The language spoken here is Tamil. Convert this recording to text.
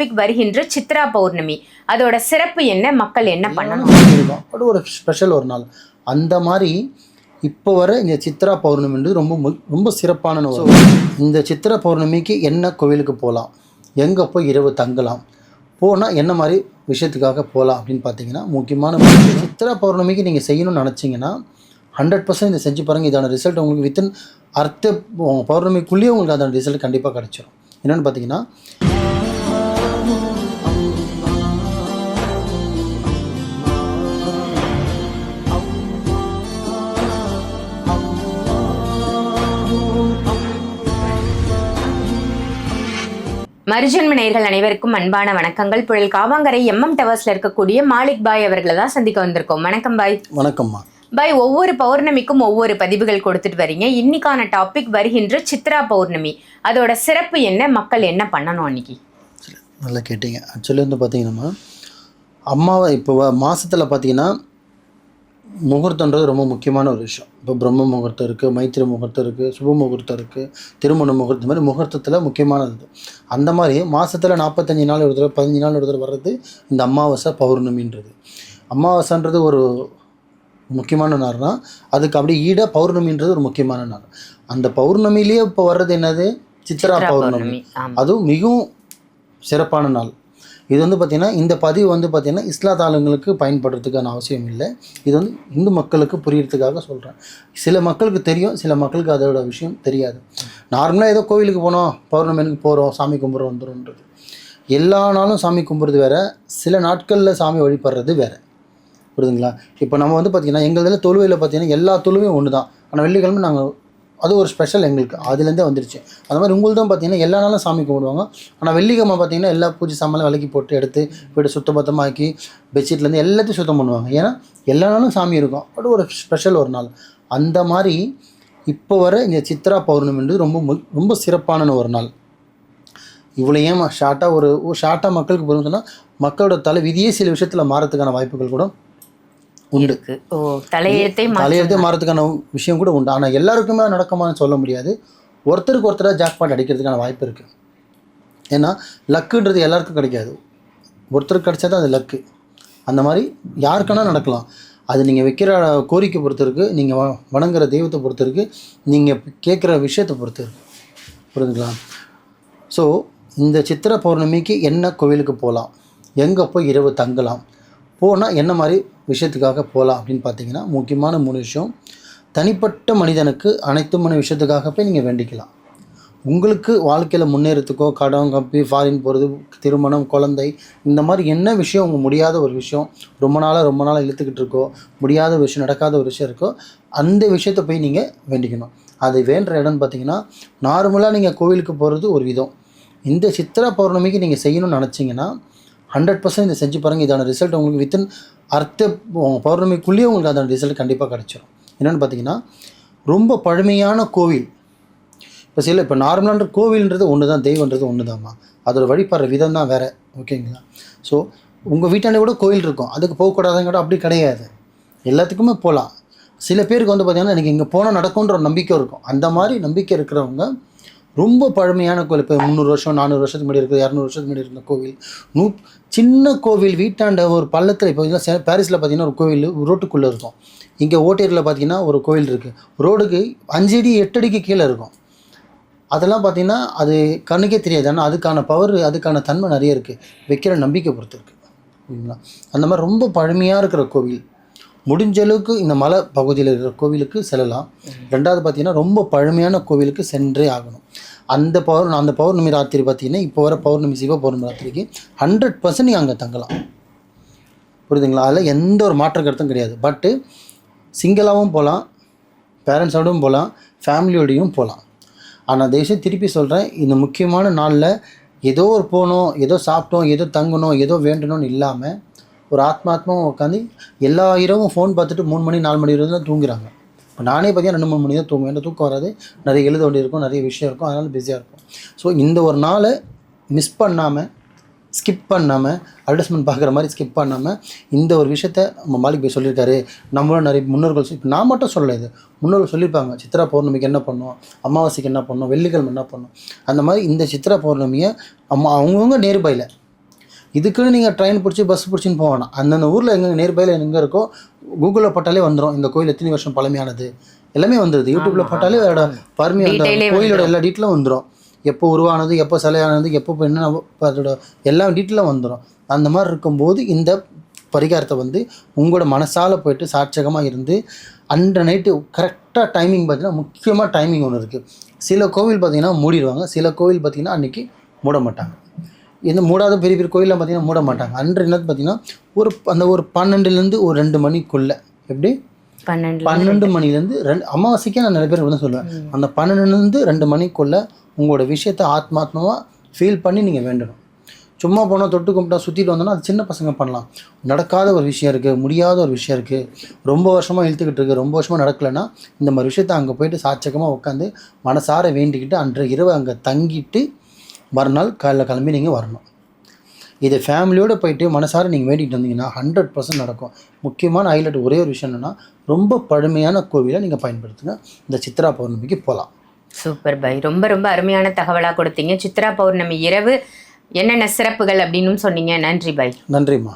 டாபிக் வருகின்ற சித்ரா பௌர்ணமி. அதோட சிறப்பு என்ன? மக்கள் என்ன பண்ணணும்? அது ஒரு ஸ்பெஷல் ஒரு நாள். அந்த மாதிரி இப்போ வர இந்த சித்ரா பௌர்ணமின்றது ரொம்ப ரொம்ப சிறப்பான ஒரு இந்த சித்ரா பௌர்ணமிக்கு என்ன கோவிலுக்கு போகலாம் எங்கே போய் இரவு தங்கலாம்? போனால் என்ன மாதிரி விஷயத்துக்காக போகலாம் அப்படின்னு பார்த்தீங்கன்னா முக்கியமான விஷயம். சித்ரா பௌர்ணமிக்கு நீங்கள் செய்யணும்னு நினச்சிங்கன்னா ஹண்ட்ரட் பர்சன்ட் இதை செஞ்சு பாருங்கள் இதான ரிசல்ட் உங்களுக்கு வித்தின் அர்த்த பௌர்ணமிக்குள்ளேயே உங்களுக்கு அதோட ரிசல்ட் கண்டிப்பாக கிடைச்சிரும். என்னென்னு பார்த்தீங்கன்னா மருஜன்ம நேயர்கள் அனைவருக்கும் அன்பான வணக்கங்கள். புயல் காவாங்கரை எம்எம் டவர்ஸ்ல இருக்கக்கூடிய மாலிக் பாய் அவர்களை தான் சந்திக்க வந்திருக்கோம். வணக்கம் பாய். வணக்கம்மா. பாய் ஒவ்வொரு பௌர்ணமிக்கும் ஒவ்வொரு பதிவுகள் கொடுத்துட்டு வரீங்க. இன்னைக்கான டாபிக் வருகின்ற சித்ரா பௌர்ணமி. அதோட சிறப்பு என்ன? மக்கள் என்ன பண்ணணும் அன்னைக்கு? நல்லா கேட்டீங்க. ஆக்சுவலி வந்து பார்த்தீங்கன்னா அம்மாவை இப்போ மாதத்தில் பார்த்தீங்கன்னா முகூர்த்தன்றது ரொம்ப முக்கியமான ஒரு விஷயம். இப்போ பிரம்ம முகூர்த்தம் இருக்குது மைத்திரி முகூர்த்தம் இருக்குது சுப முகூர்த்தம் இருக்குது திருமண முகூர்த்தம் மாதிரி முகூர்த்தத்தில் முக்கியமானது. அந்த மாதிரி மாதத்தில் நாற்பத்தஞ்சு நாள் ஒரு தடவை பதினஞ்சு நாள் ஒரு தடவை வர்றது இந்த அமாவாசை பௌர்ணமின்றது. அமாவாசைன்றது ஒரு முக்கியமான நாள்னா அதுக்கு அப்படியே ஈட பௌர்ணமின்றது ஒரு முக்கியமான நாள். அந்த பௌர்ணமிலேயே இப்போ வர்றது என்னது? சித்ரா பௌர்ணமி. அதுவும் மிகவும் சிறப்பான நாள். இது வந்து பார்த்திங்கன்னா இந்த பதிவு வந்து பார்த்திங்கன்னா இஸ்லாத் ஆளுங்களுக்கு பயன்படுறதுக்கான அவசியம் இல்லை. இது வந்து இந்து மக்களுக்கு புரியறதுக்காக சொல்கிறேன் சில மக்களுக்கு தெரியும் சில மக்களுக்கு அதோட விஷயம் தெரியாது. நார்மலாக ஏதோ கோவிலுக்கு போனோம் பௌர்ணமிக்கு போகிறோம் சாமி கும்பிட்றோம் வந்துடும்ன்றது. எல்லா நாளும் சாமி கும்பிட்றது வேறு சில நாட்களில் சாமி வழிபடுறது வேறு. புரியுதுங்களா? இப்போ நம்ம வந்து பார்த்திங்கன்னா எங்கள் இதில் தொழுவையில் பார்த்தீங்கன்னா எல்லா தொழுவையும் ஒன்று தான் ஆனால் வெள்ளிக்கிழமை நாங்கள் அது ஒரு ஸ்பெஷல் எங்களுக்கு. அதுலேருந்தே வந்துருச்சு. அந்த மாதிரி உங்களுதும் பார்த்தீங்கன்னா எல்லா நாளும் சாமி கும்பிடுவாங்க. ஆனால் வெள்ளிக்கிழமை பார்த்தீங்கன்னா எல்லா பூஜை சாமானும் விலக்கி போட்டு எடுத்து வீடு சுத்தபத்தமாக்கி பெட்ஷீட்லேருந்து எல்லாத்தையும் சுத்தம் பண்ணுவாங்க. ஏன்னா எல்லா நாளும் சாமி இருக்கும். அது ஒரு ஸ்பெஷல் ஒரு நாள். அந்த மாதிரி இப்போ வர இந்த சித்ரா பௌர்ணமின்றது ரொம்ப மு- ரொம்ப சிறப்பான ஒரு நாள். இவ்வளோ ஏமா ஷார்ட்டாக ஒரு ஷார்ட்டாக மக்களுக்கு புரியும் சொன்னால் மக்களோட தலை விதியே சில விஷயத்தில் மாறத்துக்கான வாய்ப்புகள் கூட இருக்கு. ஓ தலையெழுத்தை தலையெழுத்தே மாறதுக்கான விஷயம் கூட உண்டு. ஆனால் எல்லாருக்குமே நடக்குமான்னு சொல்ல முடியாது. ஒருத்தருக்கு ஒருத்தராக ஜாக்பாட் அடிக்கிறதுக்கான வாய்ப்பு இருக்குது ஏன்னா லக்குன்றது எல்லாருக்கும் கிடைக்காது. ஒருத்தருக்கு கிடைச்சா தான் அது லக்கு அந்த மாதிரி யாருக்கானா நடக்கலாம். அது நீங்கள் வைக்கிற கோரிக்கை பொறுத்து நீங்கள் வ- வணங்குற தெய்வத்தை பொறுத்து நீங்கள் கேட்குற விஷயத்தை பொறுத்து இருக்கு. புரியுதுங்களா ஸோ இந்த சித்திரை பௌர்ணமிக்கு என்ன கோவிலுக்கு போகலாம் எங்கே போய் இரவு தங்கலாம்? போனால் என்ன மாதிரி விஷயத்துக்காக போகலாம் அப்படின்னு பார்த்தீங்கன்னா முக்கியமான மூணு விஷயம். தனிப்பட்ட மனிதனுக்கு அனைத்துமான விஷயத்துக்காக போய் நீங்கள் வேண்டிக்கலாம். உங்களுக்கு வாழ்க்கையில் முன்னேறத்துக்கோ கடன் கம்பி ஃபாரின் போகிறது திருமணம் குழந்தை இந்த மாதிரி என்ன விஷயம் உங்கள் முடியாத ஒரு விஷயம் ரொம்ப நாளாக ரொம்ப நாளாக இழுத்துக்கிட்டு இருக்கோ முடியாத விஷயம் நடக்காத ஒரு விஷயம் இருக்கோ அந்த விஷயத்தை போய் நீங்கள் வேண்டிக்கணும். அது வேண்டுற இடம்னு பார்த்தீங்கன்னா நார்மலாக நீங்கள் கோவிலுக்கு போகிறது ஒரு விதம். இந்த சித்திரா பௌர்ணமிக்கு நீங்கள் செய்யணும்னு நினச்சிங்கன்னா ஹண்ட்ரட் பர்சன்ட் இதை செஞ்சு பாருங்கள் இதான ரிசல்ட் உங்களுக்கு வித்தின் அர்த்த பௌர்ணமிக்குள்ளேயே உங்களுக்கு அதோட ரிசல்ட் கண்டிப்பாக கிடச்சிடும் என்னென்னு பார்த்தீங்கன்னா ரொம்ப பழமையான கோவில். இப்போ சில இப்போ நார்மலான கோவில்ன்றது ஒன்று தான் தெய்வன்றது ஒன்று தான்மா அதோட வழிபடுற விதம் தான் வேறு. ஓகேங்களா? ஸோ உங்கள் வீட்டாண்ட கூட கோயில் இருக்கும். அதுக்கு போகக்கூடாதுங்க கூட அப்படி கிடையாது. எல்லாத்துக்குமே போகலாம் சில பேருக்கு வந்து பார்த்திங்கன்னா எனக்கு இங்கே போனால் நடக்கும்ன்ற ஒரு நம்பிக்கை இருக்கும். அந்த மாதிரி நம்பிக்கை இருக்கிறவங்க ரொம்ப பழமையான கோவில். இப்போ முந்நூறு வருஷம் நானூறு வருஷத்துக்கு முன்னாடி இருக்குது இரநூறு வருஷத்துக்கு முன்னாடி இருந்த கோவில். நூ சின்ன கோவில் வீட்டாண்ட ஒரு பள்ளத்தில் இப்போ பார்த்தீங்கன்னா பாரிஸில் பார்த்தீங்கன்னா ஒரு கோவில் ரோட்டுக்குள்ளே இருக்கும். இங்கே ஓட்டேரியில் பார்த்தீங்கன்னா ஒரு கோவில் இருக்குது ரோடுக்கு அஞ்சு அடி எட்டு அடிக்கு கீழே இருக்கும். அதெல்லாம் பார்த்தீங்கன்னா அது கண்ணுக்கே தெரியாது. ஆனால் அதுக்கான பவர் அதுக்கான தன்மை நிறைய இருக்குது வைக்கிற நம்பிக்கை பொறுத்து இருக்குது சரிங்களா அந்த மாதிரி ரொம்ப பழமையாக இருக்கிற கோவில். முடிஞ்ச அளவுக்கு இந்த மலை பகுதியில் இருக்கிற கோவிலுக்கு செல்லலாம். ரெண்டாவது பார்த்தீங்கன்னா ரொம்ப பழமையான கோவிலுக்கு சென்றே ஆகணும். அந்த பௌர் அந்த பௌர்ணமி ராத்திரி பார்த்தீங்கன்னா இப்போ வர பௌர்ணமி சிவ பௌர்ணமி ராத்திரிக்கு ஹண்ட்ரட் பர்சன்ட் நீங்கள் அங்கே தங்கலாம். புரியுதுங்களா? அதில் எந்த ஒரு மாற்று கருத்தும் கிடையாது. பட்டு சிங்கிளாகவும் போகலாம் பேரண்ட்ஸோடும் போகலாம் ஃபேமிலியோடையும் போகலாம் ஆனால் தயவுசெய்து திருப்பி சொல்கிறேன் இந்த முக்கியமான நாளில் ஏதோ ஒரு போகணும் ஏதோ சாப்பிட்டோம் ஏதோ தங்கணும் ஏதோ வேண்டணும்னு இல்லாமல் ஒரு ஆத்மாத்மாவும் உட்காந்து எல்லா இரவும் ஃபோன் பார்த்துட்டு மூணு மணி நாலு மணி வரைக்கும் தான் தூங்குறாங்க. இப்போ நானே பார்த்தீங்கன்னா ரெண்டு மூணு மணி தான் தூங்குவேன். எனக்கு தூக்கம் வராது. நிறைய எழுத வேண்டி இருக்கும் நிறைய விஷயம் இருக்கும். அதனால் பிஸியாக இருக்கும் ஸோ இந்த ஒரு நாளை மிஸ் பண்ணாமல் ஸ்கிப் பண்ணாமல் அட்வர்டைஸ்மெண்ட் பார்க்குற மாதிரி ஸ்கிப் பண்ணாமல் இந்த ஒரு விஷயத்த நம்ம மாலிக் போய் சொல்லியிருக்காரு. நம்மளும் நிறைய முன்னோர்கள் சொல்லி இப்போ நான் மட்டும் சொல்லலை இது. முன்னோர்கள் சொல்லியிருப்பாங்க சித்ரா பௌர்ணமிக்கு என்ன பண்ணோம்? அமாவாசைக்கு என்ன பண்ணோம்? வெள்ளிக்கிழமை என்ன பண்ணோம்? அந்த மாதிரி இந்த சித்ரா பௌர்ணமியை அம்மா அவங்கவுங்க நேர்பையில் இதுக்குன்னு நீங்கள் ட்ரெயின் பிடிச்சி பஸ் பிடிச்சின்னு போக வேணாம். அந்தந்த ஊரில் எங்கே நியர்பையில் எங்கே இருக்கோ கூகுளில் போட்டாலே வந்துடும் இந்த கோயில் எத்தனை வருஷம் பழமையானது? எல்லாமே வந்துடுது யூடியூப்பில் போட்டாலே அதோட பருமை அந்த Detail ஏ கோயிலோட எல்லா டீட்டெயிலும் வந்துடும் எப்போ உருவானது எப்போ சிலையானது எப்போ என்ன அதோட எல்லா டீட்டெயிலும் வந்துடும் அந்த மாதிரி இருக்கும்போது இந்த பரிகாரத்தை வந்து உங்களோட மனசால போயிட்டு சாட்சகமாக இருந்து அன்ற நைட்டு கரெக்டாக டைமிங் பார்த்தீங்கன்னா முக்கியமாக டைமிங் ஒன்று இருக்குது சில கோவில் பார்த்தீங்கன்னா மூடிடுவாங்க. சில கோவில் பார்த்தீங்கன்னா அன்றைக்கி மூட மாட்டாங்க இந்த மூடாத பெரிய பெரிய கோயிலில் பார்த்தீங்கன்னா மூட மாட்டாங்க. அன்று என்னது பார்த்தீங்கன்னா ஒரு அந்த ஒரு பன்னெண்டுலேருந்து ஒரு ரெண்டு மணிக்குள்ளே எப்படி? பன்னெண்டு பன்னெண்டு மணிலேருந்து ரெண்டு அமாவாசைக்கே நான் நிறைய பேர் வந்து சொல்லுவேன். அந்த பன்னெண்டுலேருந்து ரெண்டு மணிக்குள்ளே உங்களோட விஷயத்தை ஆத்மாத்மாவாக ஃபீல் பண்ணி நீங்கள் வேண்டணும். சும்மா போனால் தொட்டு கும்பிட்டா சுற்றிட்டு வந்தோன்னா அது சின்ன பசங்க பண்ணலாம். நடக்காத ஒரு விஷயம் இருக்குது முடியாத ஒரு விஷயம் இருக்குது ரொம்ப வருஷமாக இழுத்துக்கிட்டு இருக்குது ரொம்ப வருஷமாக நடக்கலைன்னா இந்த மாதிரி விஷயத்தை அங்கே போயிட்டு சாட்சகமாக உட்காந்து மனசார வேண்டிக்கிட்டு அன்றைய இரவு அங்கே தங்கிட்டு மறுநாள் காலைல கிளம்பி நீங்கள் வரணும். இதை ஃபேமிலியோடு போயிட்டு மனசார நீங்கள் வேண்டிட்டு வந்தீங்கன்னா ஹண்ட்ரட் பர்சன்ட் நடக்கும். முக்கியமான ஹைலைட் ஒரே ஒரு விஷயம் என்னென்னா ரொம்ப பழமையான கோவிலை நீங்கள் பயன்படுத்துங்க. இந்த சித்ரா பௌர்ணமிக்கு போகலாம் சூப்பர் பை. ரொம்ப ரொம்ப அருமையான தகவலாக கொடுத்தீங்க. சித்ரா பௌர்ணமி இரவு என்னென்ன சிறப்புகள் அப்படின்னு சொன்னீங்க. நன்றி பை. நன்றிம்மா.